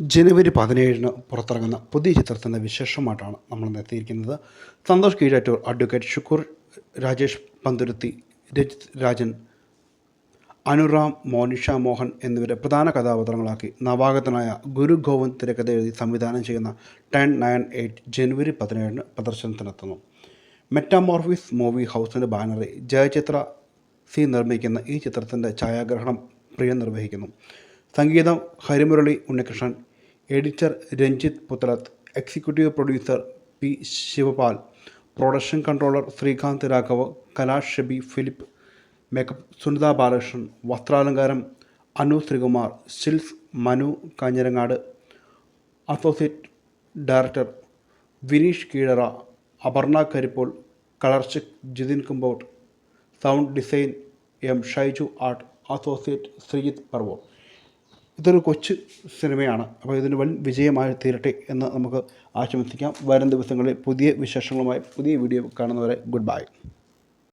ജനുവരി പതിനേഴിന് പുറത്തിറങ്ങുന്ന പുതിയ ചിത്രത്തിന്റെ വിശേഷമായിട്ടാണ് നമ്മൾ എത്തിയിരിക്കുന്നത്. സന്തോഷ് കീഴാറ്റൂർ അഡ്വക്കേറ്റ് ഷുക്കൂർ രാജേഷ് പന്തുരുത്തി രജിത് രാജൻ അനുറാം മോനിഷ മോഹൻ എന്നിവരെ പ്രധാന കഥാപാത്രങ്ങളാക്കി നവാഗതനായ ഗുരു ഗോവിന്ദ് തിരക്കഥ എഴുതി സംവിധാനം ചെയ്യുന്ന ടെൻ നയൻ എയ്റ്റ് ജനുവരി പതിനേഴിന് പ്രദർശനത്തിനെത്തുന്നു. മെറ്റാമോർഫിസ് മൂവി ഹൗസിന്റെ ബാനറിൽ ജയചിത്ര സി നിർമ്മിക്കുന്ന ഈ ചിത്രത്തിന്റെ ഛായാഗ്രഹണം പ്രിയ നിർവഹിക്കുന്നു. സംഗീതം Harimurali Unnikrishnan editor Ranjith Puthalath executive producer P Shivapal production controller Sreekanth Raghav Kalash Shabi Philip makeup Sunitha Balakrishnan വസ്ത്രാലങ്കാരം Anu Sreekumar stills Manu Kanhirangad associate director Vineesh Keezhara Aparna Karippol കളർച്ചിക് Jithin Kumbott sound design M Shaiju art associate Sreejith പർവോ ഇതൊരു കൊച്ചു സിനിമയാണ്. അപ്പോൾ ഇതിന് വൻ വിജയമായി തീരട്ടെ എന്ന് നമുക്ക് ആശംസിക്കാം. വരും ദിവസങ്ങളിൽ പുതിയ വിശേഷങ്ങളുമായി പുതിയ വീഡിയോ കാണുന്നവരെ ഗുഡ് ബൈ.